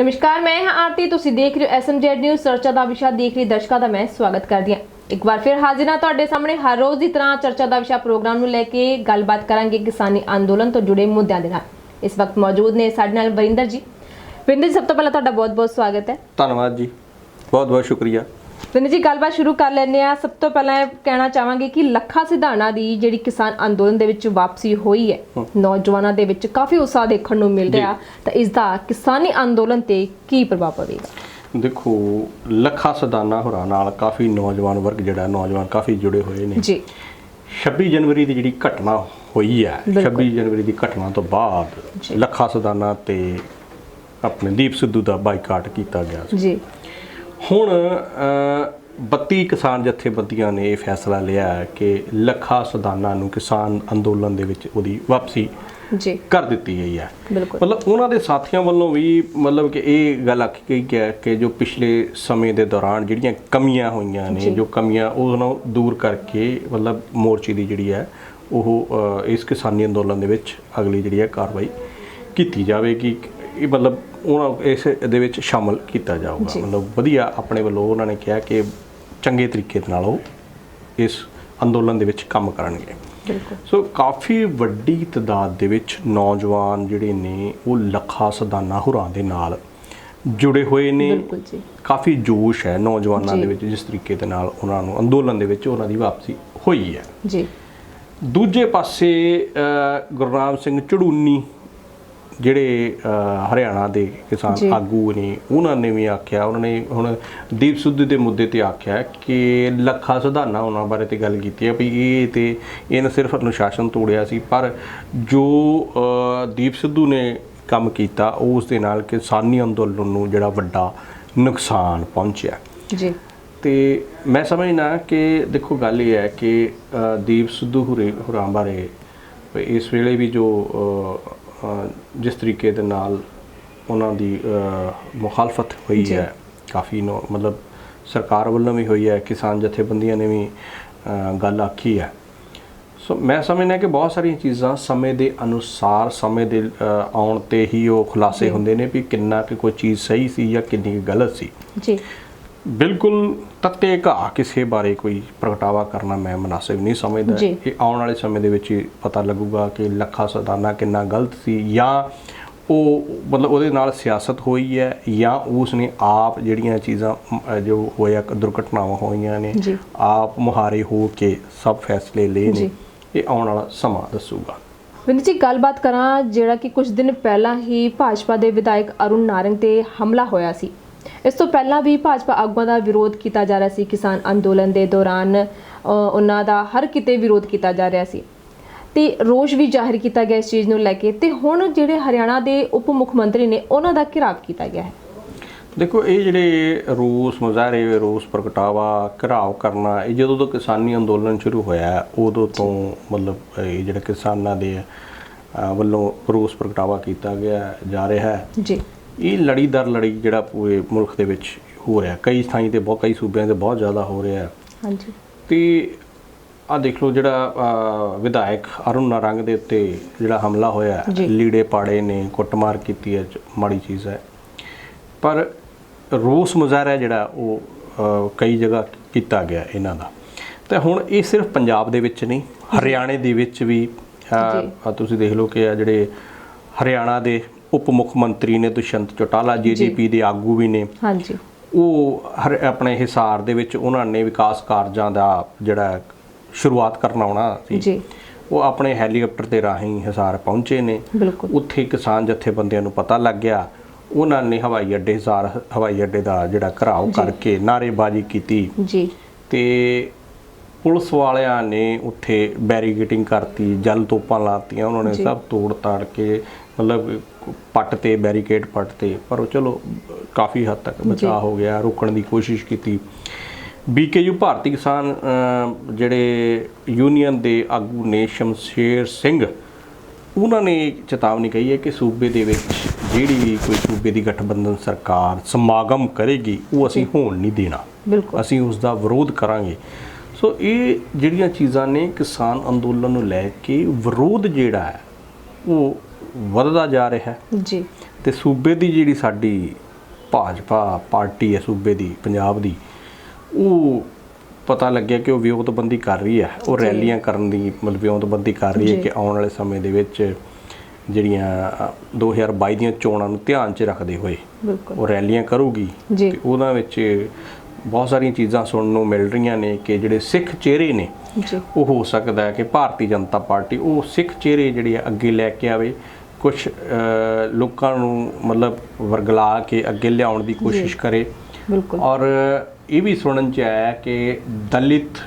ਨਮਸਕਾਰ, ਮੈਂ ਹਾਂ ਆਰਤੀ। ਤੁਸੀਂ ਦੇਖ ਰਹੇ ਹੋ ਐਸਐਮਜੈਡ ਨਿਊਜ਼ ਚਰਚਾ ਦਾ ਵਿਸ਼ਾ ਦੇਖ ਰਹੀ ਦਰਸ਼ਕਾਂ ਦਾ ਮੈਂ ਸਵਾਗਤ ਕਰਦੀ ਹਾਂ। ਇੱਕ ਵਾਰ ਫਿਰ ਹਾਜ਼ਰ ਹਾਂ ਤੁਹਾਡੇ ਸਾਹਮਣੇ। ਹਰ ਰੋਜ਼ ਦੀ ਤਰ੍ਹਾਂ ਚਰਚਾ ਦਾ ਵਿਸ਼ਾ ਪ੍ਰੋਗਰਾਮ ਨੂੰ ਲੈ ਕੇ ਗੱਲਬਾਤ ਕਰਾਂਗੇ ਕਿਸਾਨੀ ਅੰਦੋਲਨ ਤੋਂ ਜੁੜੇ ਮੁੱਦਿਆਂ ਦੇ ਨਾਲ। ਇਸ ਵਕਤ ਮੌਜੂਦ ਨੇ ਸਾਡੇ ਨਾਲ ਵਰਿੰਦਰ ਜੀ। ਵਰਿੰਦਰ ਜੀ, ਸਭ ਤੋਂ ਪਹਿਲਾਂ ਤੁਹਾਡਾ ਬਹੁਤ-ਬਹੁਤ ਸਵਾਗਤ ਹੈ। ਧੰਨਵਾਦ ਜੀ। ਬਹੁਤ ਬਹੁਤ ਸ਼ੁਕਰੀਆ। ਵਰਿੰਦਰ ਜੀ ਗੱਲਬਾਤ ਸ਼ੁਰੂ ਕਰ ਲੈਂਦੇ ਆ ਸਭ ਤੋਂ ਪਹਿਲਾਂ ਇਹ ਕਹਿਣਾ ਚਾਹਾਂਗੇ ਕਿ ਲੱਖਾ ਸਿਧਾਣਾ ਦੀ ਜਿਹੜੀ ਕਿਸਾਨ ਅੰਦੋਲਨ ਦੇ ਵਿੱਚ ਵਾਪਸੀ ਹੋਈ ਹੈ ਨੌਜਵਾਨਾਂ ਦੇ ਵਿੱਚ ਕਾਫੀ ਉਤਸ਼ਾਹ ਦੇਖਣ ਨੂੰ ਮਿਲ। ਰਿਹਾ। ਤਾਂ ਇਸ ਦਾ ਕਿਸਾਨੀ ਅੰਦੋਲਨ ਤੇ ਕੀ ਪ੍ਰਭਾਵ ਪਵੇਗਾ? ਦੇਖੋ ਲੱਖਾ ਸਦਾਨਾ ਹੋਰਾਂ ਨਾਲ ਕਾਫੀ ਨੌਜਵਾਨ ਵਰਗ ਜਿਹੜਾ ਨੌਜਵਾਨ ਕਾਫੀ ਜੁੜੇ ਹੋਏ ਨੇ। ਜੀ। 26 ਜਨਵਰੀ ਦੀ ਜਿਹੜੀ ਘਟਨਾ ਹੋਈ ਹੈ ਬਿਲਕੁਲ। 26 ਜਨਵਰੀ ਦੀ ਘਟਨਾ ਤੋਂ ਬਾਅਦ। ਲੱਖਾ ਸਦਾਨਾ ਤੇ ਆਪਣੇ ਦੀਪ ਸਿੱਧੂ ਦਾ ਬਾਈਕਾਟ ਕੀਤਾ ਗਿਆ ਸੀ। ਜੀ। ਹੁਣ ਅ, 32 ਕਿਸਾਨ ਜਥੇਬੰਦੀਆਂ ਨੇ ਇਹ ਫੈਸਲਾ ਲਿਆ ਹੈ ਕਿ ਲੱਖਾ ਸਦਾਨਾ ਨੂੰ ਕਿਸਾਨ ਅੰਦੋਲਨ ਦੇ ਵਿੱਚ ਉਹਦੀ ਵਾਪਸੀ ਜੀ। ਕਰ ਦਿੱਤੀ ਗਈ ਹੈ। ਮਤਲਬ ਉਹਨਾਂ ਦੇ ਸਾਥੀਆਂ ਵੱਲੋਂ ਵੀ ਮਤਲਬ ਕਿ ਇਹ ਗੱਲ ਆਖੀ ਗਈ ਹੈ ਕਿ ਜੋ ਪਿਛਲੇ ਸਮੇਂ ਦੇ ਦੌਰਾਨ ਜਿਹੜੀਆਂ ਕਮੀਆਂ ਹੋਈਆਂ ਨੇ ਜੀ। ਕਮੀਆਂ ਉਹਨਾਂ ਦੂਰ ਕਰਕੇ ਮਤਲਬ ਮੋਰਚੇ ਦੀ ਜਿਹੜੀ ਹੈ ਉਹ ਇਸ ਕਿਸਾਨੀ ਅੰਦੋਲਨ ਦੇ ਵਿੱਚ ਅਗਲੀ ਜਿਹੜੀ ਹੈ ਕਾਰਵਾਈ ਕੀਤੀ ਜਾਵੇਗੀ। ਇਹ ਮਤਲਬ ਉਹਨਾਂ ਇਸ ਦੇ ਵਿੱਚ ਸ਼ਾਮਲ ਕੀਤਾ ਜਾਊਗਾ। ਮਤਲਬ ਵਧੀਆ ਆਪਣੇ ਵੱਲੋਂ ਉਹਨਾਂ ਨੇ ਕਿਹਾ ਕਿ ਚੰਗੇ ਤਰੀਕੇ ਦੇ ਨਾਲ ਉਹ ਇਸ ਅੰਦੋਲਨ ਦੇ ਵਿੱਚ ਕੰਮ ਕਰਨਗੇ। ਬਿਲਕੁਲ। ਸੋ ਕਾਫੀ ਵੱਡੀ ਤਦਾਦ ਦੇ ਵਿੱਚ ਨੌਜਵਾਨ ਜਿਹੜੇ ਨੇ ਉਹ ਲੱਖਾ ਸਦਾਨਾ ਹੁਰਾਂ ਦੇ ਨਾਲ ਜੁੜੇ ਹੋਏ ਨੇ। ਬਿਲਕੁਲ ਜੀ। ਕਾਫੀ ਜੋਸ਼ ਹੈ ਨੌਜਵਾਨਾਂ। ਦੇ ਵਿੱਚ ਜਿਸ ਤਰੀਕੇ ਦੇ ਨਾਲ ਉਹਨਾਂ ਨੂੰ ਅੰਦੋਲਨ ਦੇ ਵਿੱਚ ਉਹਨਾਂ ਦੀ ਵਾਪਸੀ ਹੋਈ ਹੈ। ਜੀ। ਦੂਜੇ ਪਾਸੇ ਗੁਰਨਾਮ ਸਿੰਘ ਚੜੂਨੀ ਜਿਹੜੇ ਹਰਿਆਣਾ ਦੇ। ਕਿਸਾਨ ਆਗੂ ਨੇ ਉਹਨਾਂ ਨੇ ਵੀ ਆਖਿਆ ਉਹਨਾਂ ਨੇ ਹੁਣ ਦੀਪ ਸਿੱਧੂ ਦੇ ਮੁੱਦੇ ਤੇ ਆਖਿਆ ਕਿ ਲੱਖਾ ਸੁਧਾਨਾ ਉਹਨਾਂ ਬਾਰੇ ਤੇ ਗੱਲ ਕੀਤੀ ਹੈ ਵੀ ਇਹ ਤੇ ਇਹਨੇ ਸਿਰਫ ਅਨੁਸ਼ਾਸਨ ਤੋੜਿਆ ਸੀ ਪਰ ਜੋ ਦੀਪ ਸਿੱਧੂ ਨੇ ਕੰਮ ਕੀਤਾ ਉਸ ਦੇ ਨਾਲ ਕਿਸਾਨੀ ਅੰਦੋਲਨ ਨੂੰ ਜਿਹੜਾ ਵੱਡਾ ਨੁਕਸਾਨ ਪਹੁੰਚਿਆ ਜੀ ਤੇ ਮੈਂ ਸਮਝਣਾ ਕਿ ਦੇਖੋ ਗੱਲ ਇਹ ਹੈ ਕਿ ਦੀਪ ਸਿੱਧੂ ਹੁਰੇ ਹੁਰਾਂ ਬਾਰੇ ਇਸ ਵੇਲੇ ਵੀ ਜੋ ਜਿਸ ਤਰੀਕੇ ਦੇ ਨਾਲ ਉਹਨਾਂ ਦੀ ਮੁਖਾਲਫਤ ਹੋਈ। ਹੈ ਕਾਫੀ ਨੋ ਮਤਲਬ ਸਰਕਾਰ ਵੱਲੋਂ ਵੀ ਹੋਈ ਹੈ ਕਿਸਾਨ ਜਥੇਬੰਦੀਆਂ ਨੇ ਵੀ ਗੱਲ ਆਖੀ ਹੈ ਸੋ ਮੈਂ ਸਮਝਦਾ ਕਿ ਬਹੁਤ ਸਾਰੀਆਂ ਚੀਜ਼ਾਂ ਸਮੇਂ ਦੇ ਅਨੁਸਾਰ ਸਮੇਂ ਦੇ ਆਉਣ ਤੇ ਹੀ ਉਹ ਖੁਲਾਸੇ। ਹੁੰਦੇ ਨੇ ਵੀ ਕਿੰਨਾ ਕਿ ਕੋਈ ਚੀਜ਼ ਸਹੀ ਸੀ ਜਾਂ ਕਿੰਨੀ ਕੁ ਗਲਤ ਸੀ ਜੀ ਬਿਲਕੁਲ ਤੱਤੇ ਘਾ ਕਿਸੇ ਬਾਰੇ ਕੋਈ ਪ੍ਰਗਟਾਵਾ ਕਰਨਾ ਮੈਂ ਮناسب ਨਹੀਂ ਸਮਝਦਾ। ਇਹ ਆਉਣ ਵਾਲੇ ਸਮੇਂ ਦੇ ਵਿੱਚ ਪਤਾ ਲੱਗੂਗਾ ਕਿ ਲੱਖਾ ਸਦਾਨਾ ਕਿੰਨਾ ਗਲਤ ਸੀ ਜਾਂ ਉਹ ਮਤਲਬ ਉਹਦੇ ਨਾਲ ਸਿਆਸਤ ਹੋਈ ਹੈ ਜਾਂ ਉਸ ਨੇ ਆਪ ਜਿਹੜੀਆਂ ਚੀਜ਼ਾਂ ਜੋ ਹੋਇਆ ਦੁਰਘਟਨਾਵਾਂ ਹੋਈਆਂ ਨੇ ਆਪ ਮੁਹਾਰੇ ਹੋ ਕੇ ਸਭ ਫੈਸਲੇ ਲਏ ਨੇ। ਇਹ ਆਉਣ ਵਾਲਾ ਸਮਾਂ ਦੱਸੂਗਾ। ਵਿੰਦਰ ਜੀ ਗੱਲਬਾਤ ਕਰਾਂ ਜਿਹੜਾ ਕਿ ਕੁਝ ਦਿਨ ਪਹਿਲਾਂ ਹੀ ਭਾਜਪਾ ਦੇ ਵਿਧਾਇਕ ਅਰੁਣ ਨਾਰੰਗ ਤੇ ਹਮਲਾ ਹੋਇਆ ਸੀ। ਇਸ ਤੋਂ ਪਹਿਲਾਂ ਵੀ ਭਾਜਪਾ ਆਗੂਆਂ ਦਾ ਵਿਰੋਧ ਕੀਤਾ ਜਾ ਰਿਹਾ ਸੀ। ਕਿਸਾਨ ਅੰਦੋਲਨ ਦੇ ਦੌਰਾਨ ਉਹਨਾਂ ਦਾ ਹਰ ਕਿਤੇ ਵਿਰੋਧ ਕੀਤਾ ਜਾ ਰਿਹਾ ਸੀ। ਤੇ ਰੋਸ਼ ਵੀ ਜ਼ਾਹਿਰ ਕੀਤਾ ਗਿਆ ਇਸ ਚੀਜ਼ ਨੂੰ ਲੈ ਕੇ। ਤੇ ਹੁਣ ਜਿਹੜੇ ਹਰਿਆਣਾ ਦੇ ਉਪ ਮੁੱਖ ਮੰਤਰੀ ਨੇ ਉਹਨਾਂ ਦਾ ਘਿਰਾਵ ਕੀਤਾ ਗਿਆ ਹੈ। ਦੇਖੋ ਇਹ ਜਿਹੜੇ ਰੋਸ ਮੁਜ਼ਾਹਰੇ ਰੋਸ ਪ੍ਰਗਟਾਵਾ ਘਰਾਵ ਕਰਨਾ ਇਹ ਜਦੋਂ ਤੋਂ ਕਿਸਾਨੀ ਅੰਦੋਲਨ ਸ਼ੁਰੂ ਹੋਇਆ ਉਦੋਂ ਤੋਂ ਮਤਲਬ ਇਹ ਜਿਹੜੇ ਕਿਸਾਨਾਂ ਦੇ ਵੱਲੋਂ ਰੋਸ ਪ੍ਰਗਟਾਵਾ ਕੀਤਾ ਗਿਆ ਜਾ ਰਿਹਾ ਹੈ। ਜੀ। ਇਹ ਲੜੀ ਦਰ ਲੜੀ ਜਿਹੜਾ ਪੂਰੇ ਮੁਲਕ ਦੇ ਵਿੱਚ ਹੋ ਰਿਹਾ ਕਈ ਥਾਈਂ ਤੇ ਬਹੁਤ ਕਈ ਸੂਬਿਆਂ ਤੇ ਬਹੁਤ ਜ਼ਿਆਦਾ ਹੋ ਰਿਹਾ ਹਾਂਜੀ। ਤੇ ਆ ਦੇਖ ਲਓ ਜਿਹੜਾ ਵਿਧਾਇਕ ਅਰੁਣ ਨਾਰੰਗ ਦੇ ਉੱਤੇ ਜਿਹੜਾ ਹਮਲਾ ਹੋਇਆ। ਲੀੜੇ ਪਾੜੇ ਨੇ ਕੁੱਟਮਾਰ ਕੀਤੀ ਹੈ ਮਾੜੀ ਚੀਜ਼ ਹੈ। ਪਰ ਰੋਸ ਮੁਜ਼ਾਹਰਾ ਜਿਹੜਾ ਉਹ ਕਈ ਜਗ੍ਹਾ ਕੀਤਾ ਗਿਆ ਇਹਨਾਂ ਦਾ। ਤੇ ਹੁਣ ਇਹ ਸਿਰਫ ਪੰਜਾਬ ਦੇ ਵਿੱਚ ਨਹੀਂ ਹਰਿਆਣੇ ਦੇ ਵਿੱਚ ਵੀ ਤੁਸੀਂ ਦੇਖ ਲਓ ਕਿ ਆ ਜਿਹੜੇ ਹਰਿਆਣਾ ਦੇ ਉਪ ਮੁੱਖ ਮੰਤਰੀ ਨੇ ਦੁਸ਼ਯੰਤ ਚੌਟਾਲਾ ਜੀਜੀਪੀ ਦੇ ਆਗੂ ਵੀ ਨੇ। ਹਾਂਜੀ। ਉਹ ਹਰ ਆਪਣੇ ਹਿਸਾਰ ਦੇ ਵਿੱਚ ਉਹਨਾਂ ਨੇ ਵਿਕਾਸ ਕਾਰਜਾਂ ਦਾ ਜਿਹੜਾ ਸ਼ੁਰੂਆਤ ਕਰਨ ਆਉਣਾ ਸੀ। ਜੀ। ਉਹ ਆਪਣੇ ਹੈਲੀਕਾਪਟਰ ਤੇ ਰਾਹੀਂ ਹਿਸਾਰ ਪਹੁੰਚੇ ਨੇ। ਉੱਥੇ ਕਿਸਾਨ ਜਥੇਬੰਦੀਆਂ ਨੂੰ ਪਤਾ ਲੱਗ ਗਿਆ। ਉਹਨਾਂ ਨੇ ਹਵਾਈ ਅੱਡੇ ਹਿਸਾਰ ਹਵਾਈ ਅੱਡੇ ਦਾ ਜਿਹੜਾ ਘਰਾਓ ਕਰਕੇ ਨਾਅਰੇਬਾਜ਼ੀ ਕੀਤੀ। ਜੀ। ਤੇ ਪੁਲਿਸ ਵਾਲਿਆਂ ਨੇ ਉੱਥੇ ਬੈਰੀਗੇਟਿੰਗ ਕਰਤੀ ਜਲ ਤੋਪਾਂ ਲਾਤੀਆਂ ਉਹਨਾਂ ਨੇ। ਸਭ ਤੋੜ ਤਾੜ ਕੇ ਮਤਲਬ ਪੱਟ ਤੇ ਬੈਰੀਕੇਡ ਪੱਟ ਤੇ ਪਰ ਉਹ ਚਲੋ ਕਾਫੀ ਹੱਦ ਤੱਕ ਬਚਾਅ ਹੋ ਗਿਆ ਰੋਕਣ ਦੀ ਕੋਸ਼ਿਸ਼ ਕੀਤੀ। ਬੀਕੇਯੂ ਭਾਰਤੀ ਕਿਸਾਨ ਜਿਹੜੇ ਯੂਨੀਅਨ ਦੇ ਆਗੂ ਨੇ ਸ਼ਮਸ਼ੇਰ ਸਿੰਘ ਉਹਨਾਂ ਨੇ ਚੇਤਾਵਨੀ ਕਹੀ ਹੈ ਕਿ ਸੂਬੇ ਦੇ ਵਿੱਚ ਜਿਹੜੀ ਵੀ ਕੋਈ ਸੂਬੇ ਦੀ ਗਠਬੰਧਨ ਸਰਕਾਰ ਸਮਾਗਮ ਕਰੇਗੀ ਉਹ ਅਸੀਂ ਹੋਣ ਨਹੀਂ ਦੇਣਾ। ਬਿਲਕੁਲ। ਅਸੀਂ ਉਸ ਦਾ ਵਿਰੋਧ ਕਰਾਂਗੇ। ਸੋ ਇਹ ਜਿਹੜੀਆਂ ਚੀਜ਼ਾਂ ਨੇ ਕਿਸਾਨ ਅੰਦੋਲਨ ਨੂੰ ਲੈ ਕੇ ਵਿਰੋਧ ਜਿਹੜਾ ਹੈ ਉਹ ਵੱਧਦਾ ਜਾ ਰਿਹਾ ਹੈ ਜੀ ਤੇ ਸੂਬੇ ਦੀ ਜਿਹੜੀ ਸਾਡੀ ਭਾਜਪਾ ਪਾਰਟੀ ਹੈ ਸੂਬੇ ਦੀ ਪੰਜਾਬ ਦੀ ਉਹ ਪਤਾ ਲੱਗਿਆ ਕਿ ਉਹ ਵਿਉਂਤਬੰਦੀ ਕਰ ਰਹੀ ਹੈ ਉਹ। ਰੈਲੀਆਂ ਕਰਨ ਦੀ ਮਤਲਬ ਵਿਉਂਤਬੰਦੀ ਕਰ ਰਹੀ ਹੈ। ਕਿ ਆਉਣ ਵਾਲੇ ਸਮੇਂ ਦੇ ਵਿੱਚ ਜਿਹੜੀਆਂ ਅ, 2022 ਦੀਆਂ ਚੋਣਾਂ ਨੂੰ ਧਿਆਨ 'ਚ ਰੱਖਦੇ ਹੋਏ ਉਹ ਰੈਲੀਆਂ ਕਰੂਗੀ। ਤੇ ਉਹਨਾਂ ਵਿੱਚ ਬਹੁਤ ਸਾਰੀਆਂ ਚੀਜ਼ਾਂ ਸੁਣਨ ਨੂੰ ਮਿਲ ਰਹੀਆਂ ਨੇ ਕਿ ਜਿਹੜੇ ਸਿੱਖ ਚਿਹਰੇ ਨੇ ਉਹ ਹੋ ਸਕਦਾ ਹੈ ਕਿ ਭਾਰਤੀ ਜਨਤਾ ਪਾਰਟੀ ਉਹ ਸਿੱਖ ਚਿਹਰੇ ਜਿਹੜੇ ਅੱਗੇ ਲੈ ਕੇ ਆਵੇ ਕੁਝ ਲੋਕਾਂ ਨੂੰ ਮਤਲਬ ਵਰਗਲਾ ਕੇ ਅੱਗੇ ਲਿਆਉਣ ਦੀ ਕੋਸ਼ਿਸ਼ ਕਰੇ। ਬਿਲਕੁਲ। ਔਰ ਇਹ ਵੀ ਸੁਣਨ ਚ ਆਇਆ ਕਿ ਦਲਿਤ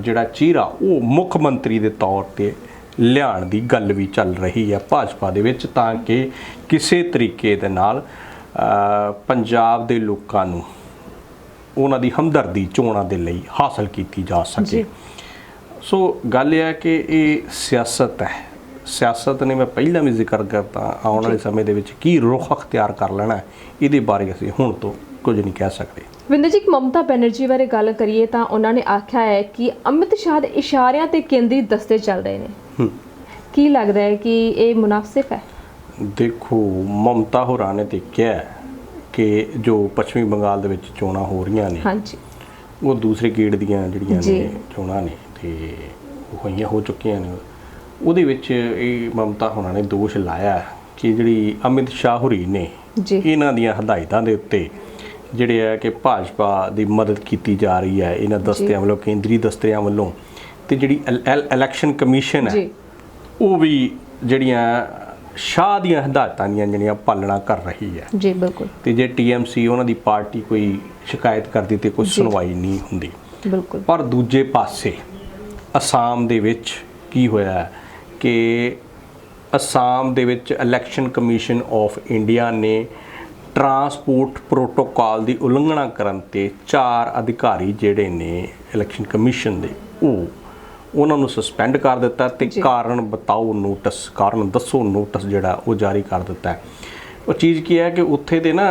ਜਿਹੜਾ ਚਿਹਰਾ ਉਹ ਮੁੱਖ ਮੰਤਰੀ ਦੇ ਤੌਰ ਤੇ ਲਿਆਉਣ ਦੀ ਗੱਲ ਵੀ ਚੱਲ ਰਹੀ ਹੈ ਭਾਜਪਾ ਦੇ ਵਿੱਚ ਤਾਂ ਕਿ ਕਿਸੇ ਤਰੀਕੇ ਦੇ ਨਾਲ ਪੰਜਾਬ ਦੇ ਲੋਕਾਂ ਨੂੰ ਉਹਨਾਂ ਦੀ ਹਮਦਰਦੀ ਚੋਣਾਂ ਦੇ ਲਈ ਹਾਸਲ ਕੀਤੀ ਜਾ ਸਕੇ। ਸੋ ਗੱਲ ਇਹ ਹੈ ਕਿ ਇਹ ਸਿਆਸਤ ਹੈ। ਸਿਆਸਤ ਨੇ ਮੈਂ ਪਹਿਲਾਂ ਵੀ ਜ਼ਿਕਰ ਕਰਤਾ ਆਉਣ ਵਾਲੇ ਸਮੇਂ ਦੇ ਵਿੱਚ ਕੀ ਰੁਖ ਅਖਤਿਆਰ ਕਰ ਲੈਣਾ ਇਹਦੇ ਬਾਰੇ ਅਸੀਂ ਹੁਣ ਤੋਂ ਕੁਝ ਨਹੀਂ ਕਹਿ ਸਕਦੇ। ਵਿੰਦਰ ਜੀ ਮਮਤਾ ਬੈਨਰਜੀ ਬਾਰੇ ਗੱਲ ਕਰੀਏ ਤਾਂ ਉਹਨਾਂ ਨੇ ਆਖਿਆ ਹੈ ਕਿ ਅਮਿਤ ਸ਼ਾਹ ਦੇ ਇਸ਼ਾਰਿਆਂ ਤੇ ਕੇਂਦਰੀ ਦਸਤੇ ਚੱਲ ਰਹੇ ਨੇ। ਕੀ ਲੱਗਦਾ ਹੈ ਕਿ ਇਹ ਮੁਨਾਸਿਬ ਹੈ? ਦੇਖੋ ਮਮਤਾ ਹੋਰਾਂ ਨੇ ਤੇ ਕਿਹਾ ਕਿ ਜੋ ਪੱਛਮੀ ਬੰਗਾਲ ਦੇ ਵਿੱਚ ਚੋਣਾਂ ਹੋ ਰਹੀਆਂ ਨੇ ਹਾਂਜੀ। ਉਹ ਦੂਸਰੇ ਗੇੜ ਦੀਆਂ ਜਿਹੜੀਆਂ। ਨੇ ਚੋਣਾਂ ਨੇ ਤੇ ਉਹ ਹੋਈਆਂ ਹੋ ਚੁੱਕੀਆਂ ਨੇ। ਉਹਦੇ ਵਿੱਚ ਇਹ ਮਮਤਾ ਹੋਰਾਂ ਨੇ ਦੋਸ਼ ਲਾਇਆ ਕਿ ਜਿਹੜੀ ਅਮਿਤ ਸ਼ਾਹ ਹੋਰੀ ਨੇ ਇਹਨਾਂ ਦੀਆਂ ਹਦਾਇਤਾਂ ਦੇ ਉੱਤੇ ਜਿਹੜੇ ਹੈ ਕਿ ਭਾਜਪਾ ਦੀ ਮਦਦ ਕੀਤੀ ਜਾ ਰਹੀ ਹੈ ਇਹਨਾਂ ਦਸਤਿਆਂ ਵੱਲੋਂ ਕੇਂਦਰੀ ਦਸਤਿਆਂ ਵੱਲੋਂ। ਤੇ ਜਿਹੜੀ ਇਲ- ਇਲ- ਇਲੈਕਸ਼ਨ ਕਮਿਸ਼ਨ ਹੈ ਉਹ ਵੀ ਜਿਹੜੀਆਂ ਸ਼ਾਹ ਦੀਆਂ ਹਦਾਇਤਾਂ ਦੀਆਂ ਜਿਹੜੀਆਂ ਪਾਲਣਾ ਕਰ ਰਹੀ ਹੈ। ਜੀ ਬਿਲਕੁਲ। ਤੇ ਜੇ ਟੀਐਮਸੀ ਉਹਨਾਂ ਦੀ ਪਾਰਟੀ ਕੋਈ ਸ਼ਿਕਾਇਤ ਕਰਦੀ ਤੇ ਕੋਈ। ਸੁਣਵਾਈ ਨਹੀਂ ਹੁੰਦੀ। ਬਿਲਕੁਲ। ਪਰ ਦੂਜੇ ਪਾਸੇ ਅਸਾਮ ਦੇ ਵਿੱਚ ਕੀ ਹੋਇਆ ਹੈ? ਕਿ ਅਸਾਮ ਦੇ ਵਿੱਚ ਇਲੈਕਸ਼ਨ ਕਮਿਸ਼ਨ ਆਫ ਇੰਡੀਆ ਨੇ ਟਰਾਂਸਪੋਰਟ ਪ੍ਰੋਟੋਕਾਲ ਦੀ ਉਲੰਘਣਾ ਕਰਨ ਤੇ ਚਾਰ ਅਧਿਕਾਰੀ ਜਿਹੜੇ ਨੇ ਇਲੈਕਸ਼ਨ ਕਮਿਸ਼ਨ ਦੇ ਉਹ ਉਹਨਾਂ ਨੂੰ ਸਸਪੈਂਡ ਕਰ ਦਿੱਤਾ ਤੇ। ਕਾਰਨ ਬਤਾਓ ਨੋਟਿਸ ਕਾਰਨ ਦੱਸੋ ਨੋਟਿਸ ਜਿਹੜਾ ਉਹ ਜਾਰੀ ਕਰ ਦਿੱਤਾ ਉਹ ਚੀਜ਼ ਕੀ ਹੈ ਕਿ ਉੱਥੇ ਦੇ ਨਾ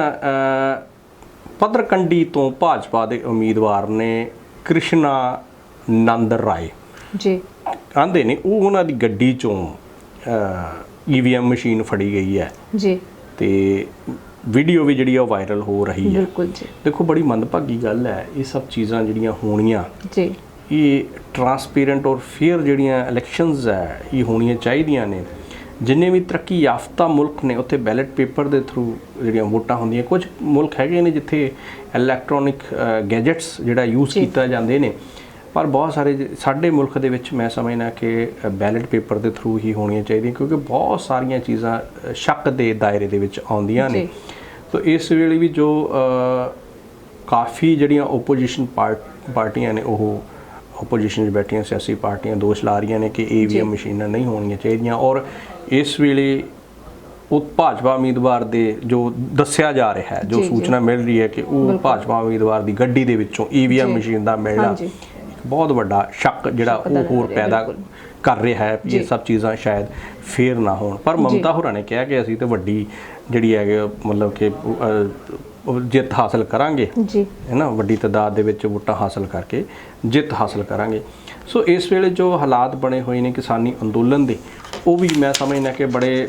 ਪਦਰਕੰਡੀ ਤੋਂ ਭਾਜਪਾ ਦੇ ਉਮੀਦਵਾਰ ਨੇ ਕ੍ਰਿਸ਼ਨਾ ਨੰਦ ਰਾਏ। ਜੀ। ਆਂਦੇ ਨੇ ਉਹ ਉਹਨਾਂ ਦੀ ਗੱਡੀ ਚੋਂ ਈਵੀਐਮ ਮਸ਼ੀਨ ਫੜੀ ਗਈ ਹੈ। ਜੀ। ਤੇ ਵੀਡੀਓ ਵੀ ਜਿਹੜੀ ਆ ਵਾਇਰਲ ਹੋ ਰਹੀ ਹੈ। ਬਿਲਕੁਲ ਜੀ। ਦੇਖੋ ਬੜੀ ਮੰਦਭਾਗੀ ਗੱਲ ਹੈ ਇਹ ਸਭ ਚੀਜ਼ਾਂ ਜਿਹੜੀਆਂ ਹੋਣੀਆਂ ਜੀ। ਇਹ ਟਰਾਂਸਪੇਰੈਂਟ ਔਰ ਫੇਅਰ ਜਿਹੜੀਆਂ ਇਲੈਕਸ਼ਨਸ ਹੈ ਇਹ ਹੋਣੀਆਂ ਚਾਹੀਦੀਆਂ ਨੇ। ਜਿੰਨੇ ਵੀ ਤਰੱਕੀ ਯਾਫਤਾ ਮੁਲਕ ਨੇ ਉੱਥੇ ਬੈਲਟ ਪੇਪਰ ਦੇ ਥਰੂ ਜਿਹੜੀਆਂ ਵੋਟਾਂ ਹੁੰਦੀਆਂ ਕੁਝ ਮੁਲਕ ਹੈਗੇ ਨੇ ਜਿੱਥੇ ਇਲੈਕਟ੍ਰੋਨਿਕ ਗੈਜਟਸ ਜਿਹੜਾ ਯੂਜ਼। ਕੀਤਾ ਜਾਂਦੇ ਨੇ। ਪਰ ਬਹੁਤ ਸਾਰੇ ਸਾਡੇ ਮੁਲਕ ਦੇ ਵਿੱਚ ਮੈਂ ਸਮਝਦਾ ਕਿ ਬੈਲਟ ਪੇਪਰ ਦੇ ਥਰੂ ਹੀ ਹੋਣੀਆਂ ਚਾਹੀਦੀਆਂ ਕਿਉਂਕਿ ਬਹੁਤ ਸਾਰੀਆਂ ਚੀਜ਼ਾਂ ਸ਼ੱਕ ਦੇ ਦਾਇਰੇ ਦੇ ਵਿੱਚ ਆਉਂਦੀਆਂ ਨੇ। ਸੋ ਇਸ ਵੇਲੇ ਵੀ ਜੋ ਕਾਫੀ ਜਿਹੜੀਆਂ ਓਪੋਜੀਸ਼ਨ ਪਾਰਟੀਆਂ ਨੇ ਉਹ ਓਪੋਜੀਸ਼ਨ 'ਚ ਬੈਠੀਆਂ ਸਿਆਸੀ ਪਾਰਟੀਆਂ ਦੋਸ਼ ਲਾ ਰਹੀਆਂ ਨੇ ਕਿ ਈਵੀਐਮ ਮਸ਼ੀਨਾਂ ਨਹੀਂ ਹੋਣੀਆਂ ਚਾਹੀਦੀਆਂ ਔਰ ਇਸ ਵੇਲੇ ਉਹ ਭਾਜਪਾ ਉਮੀਦਵਾਰ ਦੇ ਜੋ ਦੱਸਿਆ ਜਾ ਰਿਹਾ ਹੈ ਜੋ। ਸੂਚਨਾ ਮਿਲ ਰਹੀ ਹੈ ਕਿ ਉਹ। ਭਾਜਪਾ ਉਮੀਦਵਾਰ ਦੀ ਗੱਡੀ ਦੇ ਵਿੱਚੋਂ ਈਵੀਐਮ। ਮਸ਼ੀਨ ਦਾ ਮਿਲਣਾ ਬਹੁਤ ਵੱਡਾ ਸ਼ੱਕ ਜਿਹੜਾ ਉਹ ਹੋਰ ਪੈਦਾ। ਕਰ ਰਿਹਾ ਹੈ ਇਹ। ਸਭ ਚੀਜ਼ਾਂ ਸ਼ਾਇਦ ਫੇਰ ਨਾ ਹੋਣ। ਪਰ ਮਮਤਾ ਹੋਰਾਂ ਨੇ ਕਿਹਾ ਕਿ ਅਸੀਂ ਤੇ ਵੱਡੀ ਜਿਹੜੀ ਹੈਗੇ ਮਤਲਬ ਕਿ ਜਿੱਤ ਹਾਸਲ ਕਰਾਂਗੇ। ਜੀ। ਹੈ ਨਾ? ਵੱਡੀ ਤਾਦਾਦ ਦੇ ਵਿੱਚ ਵੋਟਾਂ ਹਾਸਲ ਕਰਕੇ ਜਿੱਤ ਹਾਸਲ ਕਰਾਂਗੇ। ਸੋ ਇਸ ਵੇਲੇ ਜੋ ਹਾਲਾਤ ਬਣੇ ਹੋਏ ਨੇ ਕਿਸਾਨੀ ਅੰਦੋਲਨ ਦੇ ਉਹ ਵੀ ਮੈਂ ਸਮਝਦਾ ਕਿ ਬੜੇ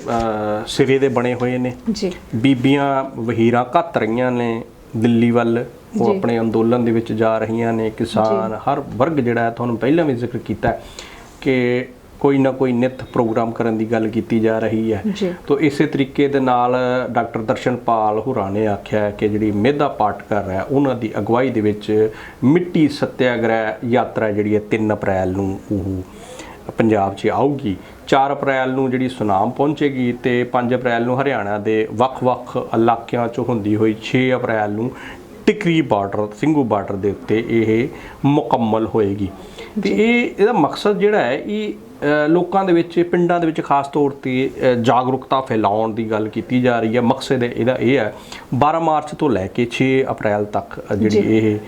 ਸਿਰੇ ਦੇ ਬਣੇ ਹੋਏ ਨੇ। ਜੀ। ਬੀਬੀਆਂ ਵਹੀਰਾਂ ਘੱਤ ਰਹੀਆਂ ਨੇ ਦਿੱਲੀ ਵੱਲ। ਉਹ। ਆਪਣੇ ਅੰਦੋਲਨ ਦੇ ਵਿੱਚ ਜਾ ਰਹੀਆਂ ਨੇ ਕਿਸਾਨ ਹਰ ਵਰਗ ਜਿਹੜਾ ਹੈ ਤੁਹਾਨੂੰ ਪਹਿਲਾਂ ਵੀ ਜ਼ਿਕਰ ਕੀਤਾ ਹੈ ਕਿ ਕੋਈ ਨਾ ਕੋਈ ਨਿਤ ਪ੍ਰੋਗਰਾਮ ਕਰਨ ਦੀ ਗੱਲ ਕੀਤੀ ਜਾ ਰਹੀ ਹੈ। ਤੋ ਇਸੇ ਤਰੀਕੇ ਦੇ ਨਾਲ ਡਾਕਟਰ ਦਰਸ਼ਨਪਾਲ ਹੁਰਾਂ ਨੇ ਆਖਿਆ ਕਿ ਜਿਹੜੀ ਮੇਧਾ ਪਾਟ ਕਰ ਰਿਹਾ ਉਹਨਾਂ ਦੀ ਅਗਵਾਈ ਦੇ ਵਿੱਚ ਮਿੱਟੀ ਸੱਤਿਆਗ੍ਰਹਿ ਯਾਤਰਾ ਜਿਹੜੀ ਹੈ 3 ਅਪ੍ਰੈਲ ਨੂੰ ਉਹ ਪੰਜਾਬ 'ਚ ਆਊਗੀ। 4 ਅਪ੍ਰੈਲ ਨੂੰ ਜਿਹੜੀ ਸੁਨਾਮ ਪਹੁੰਚੇਗੀ ਤੇ 5 ਅਪ੍ਰੈਲ ਨੂੰ ਹਰਿਆਣਾ ਦੇ ਵੱਖ-ਵੱਖ ਇਲਾਕਿਆਂ 'ਚੋਂ ਹੁੰਦੀ ਹੋਈ 6 ਅਪ੍ਰੈਲ ਨੂੰ ਟਿਕਰੀ ਬਾਰਡਰ ਸਿੰਘੂ ਬਾਰਡਰ ਦੇ ਉੱਤੇ ਇਹ ਮੁਕੰਮਲ ਹੋਏਗੀ। ਤੇ ਇਹ ਇਹਦਾ ਮਕਸਦ ਜਿਹੜਾ ਹੈ ਇਹ ਲੋਕਾਂ ਦੇ ਵਿੱਚ ਪਿੰਡਾਂ ਦੇ ਵਿੱਚ ਖਾਸ ਤੌਰ ਤੇ ਜਾਗਰੂਕਤਾ ਫੈਲਾਉਣ ਦੀ ਗੱਲ ਕੀਤੀ ਜਾ ਰਹੀ ਹੈ। ਮਕਸਦ ਇਹਦਾ ਇਹ ਹੈ 12 ਮਾਰਚ ਤੋਂ ਲੈ ਕੇ 6 ਅਪ੍ਰੈਲ ਤੱਕ ਜਿਹੜੀ। ਇਹ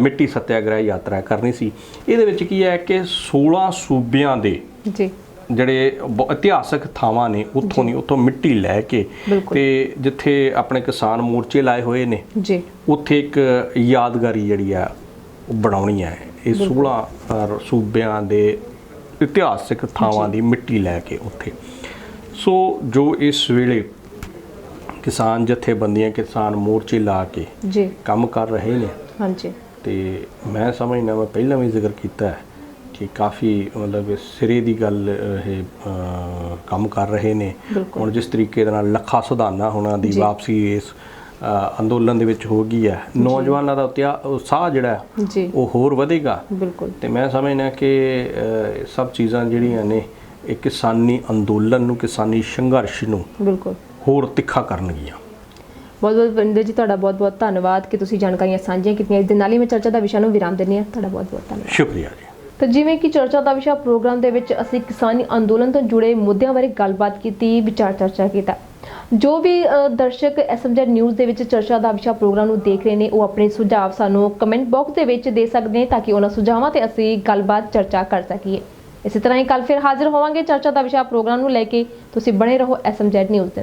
ਮਿੱਟੀ ਸੱਤਿਆਗ੍ਰਹਿ ਯਾਤਰਾ ਕਰਨੀ ਸੀ। ਇਹਦੇ ਵਿੱਚ ਕੀ ਹੈ ਕਿ 16 ਸੂਬਿਆਂ ਦੇ ਜੀ। ਜਿਹੜੇ ਇਤਿਹਾਸਕ ਥਾਵਾਂ ਨੇ ਉੱਥੋਂ ਦੀ ਉੱਥੋਂ ਮਿੱਟੀ ਲੈ ਕੇ। ਤੇ ਜਿੱਥੇ ਆਪਣੇ ਕਿਸਾਨ ਮੋਰਚੇ ਲਾਏ ਹੋਏ ਨੇ ਜੀ। ਉੱਥੇ ਇੱਕ ਯਾਦਗਾਰੀ ਜਿਹੜੀ ਆ ਉਹ ਬਣਾਉਣੀ ਹੈ ਇਹ 16 ਅ, ਸੂਬਿਆਂ ਦੇ ਇਤਿਹਾਸਕ ਥਾਵਾਂ ਦੀ ਮਿੱਟੀ ਲੈ ਕੇ ਉੱਥੇ। ਸੋ ਜੋ ਇਸ ਵੇਲੇ ਕਿਸਾਨ ਜਥੇਬੰਦੀਆਂ ਕਿਸਾਨ ਮੋਰਚੇ ਲਾ ਕੇ ਜੀ। ਕੰਮ ਕਰ ਰਹੇ ਨੇ ਹਾਂਜੀ। ਤੇ ਮੈਂ ਸਮਝਦਾ ਮੈਂ ਪਹਿਲਾਂ ਵੀ ਜ਼ਿਕਰ ਕੀਤਾ ਹੈ ਕਿ ਕਾਫੀ ਮਤਲਬ ਸਿਰੇ ਦੀ ਗੱਲ ਇਹ ਕੰਮ ਕਰ ਰਹੇ ਨੇ। ਹੁਣ ਜਿਸ ਤਰੀਕੇ ਦੇ ਨਾਲ ਲੱਖਾ ਸੁਧਾਨਾ ਹੋਣਾ ਦੀ। ਵਾਪਸੀ ਇਸ ਅੰਦੋਲਨ ਦੇ ਵਿੱਚ ਹੋ ਗਈ ਹੈ। ਨੌਜਵਾਨਾਂ ਦਾ ਉਤਿਆ ਉਤਸ਼ਾਹ ਜਿਹੜਾ ਉਹ ਹੋਰ ਵਧੇਗਾ। ਬਿਲਕੁਲ। ਤੇ ਮੈਂ ਸਮਝਦਾ ਕਿ ਸਭ ਚੀਜ਼ਾਂ ਜਿਹੜੀਆਂ ਨੇ ਇਹ ਕਿਸਾਨੀ ਅੰਦੋਲਨ ਨੂੰ ਕਿਸਾਨੀ ਸੰਘਰਸ਼ ਨੂੰ ਬਿਲਕੁਲ। ਹੋਰ ਤਿੱਖਾ ਕਰਨਗੀਆਂ। ਬਹੁਤ ਬਹੁਤ ਵਰਿੰਦਰ ਜੀ ਤੁਹਾਡਾ ਬਹੁਤ ਬਹੁਤ ਧੰਨਵਾਦ ਕਿ ਤੁਸੀਂ ਜਾਣਕਾਰੀਆਂ ਸਾਂਝੀਆਂ ਕੀਤੀਆਂ। ਇਸ ਦੇ ਨਾਲ ਹੀ ਮੈਂ ਚਰਚਾ ਦਾ ਵਿਸ਼ਾ ਨੂੰ ਵਿਰਾਮ ਦਿੰਦੀ ਹਾਂ। ਤੁਹਾਡਾ ਬਹੁਤ ਬਹੁਤ ਧੰਨਵਾਦ। ਸ਼ੁਕਰੀਆ ਜੀ। ਤਾਂ ਜਿਵੇਂ ਕਿ ਚਰਚਾ ਦਾ ਵਿਸ਼ਾ ਪ੍ਰੋਗਰਾਮ ਦੇ ਵਿੱਚ ਅਸੀਂ ਕਿਸਾਨੀ ਅੰਦੋਲਨ ਤੋਂ ਜੁੜੇ ਮੁੱਦਿਆਂ ਬਾਰੇ ਗੱਲਬਾਤ ਕੀਤੀ ਵਿਚਾਰ ਚਰਚਾ ਕੀਤਾ। ਜੋ ਵੀ ਅ, ਦਰਸ਼ਕ ਐਸਐਮਜੈਡ ਨਿਊਜ਼ ਦੇ ਵਿੱਚ ਚਰਚਾ ਦਾ ਵਿਸ਼ਾ ਪ੍ਰੋਗਰਾਮ ਨੂੰ ਦੇਖ ਰਹੇ ਨੇ ਉਹ ਆਪਣੇ ਸੁਝਾਅ ਸਾਨੂੰ ਕਮੈਂਟ ਬਾਕਸ ਦੇ ਵਿੱਚ ਦੇ ਸਕਦੇ ਨੇ ਤਾਂ ਕਿ ਉਹਨਾਂ ਸੁਝਾਵਾਂ ਤੇ ਅਸੀਂ ਗੱਲਬਾਤ ਚਰਚਾ ਕਰ ਸਕੀਏ। ਇਸੇ ਤਰ੍ਹਾਂ ਹੀ ਕੱਲ ਫਿਰ ਹਾਜ਼ਰ ਹੋਵਾਂਗੇ ਚਰਚਾ ਦਾ ਵਿਸ਼ਾ ਪ੍ਰੋਗਰਾਮ ਨੂੰ ਲੈ ਕੇ। ਤੁਸੀਂ ਬਣੇ ਰਹੋ ਐਸਐਮਜੈਡ ਨਿਊਜ਼ ਦੇ ਨਾਲ।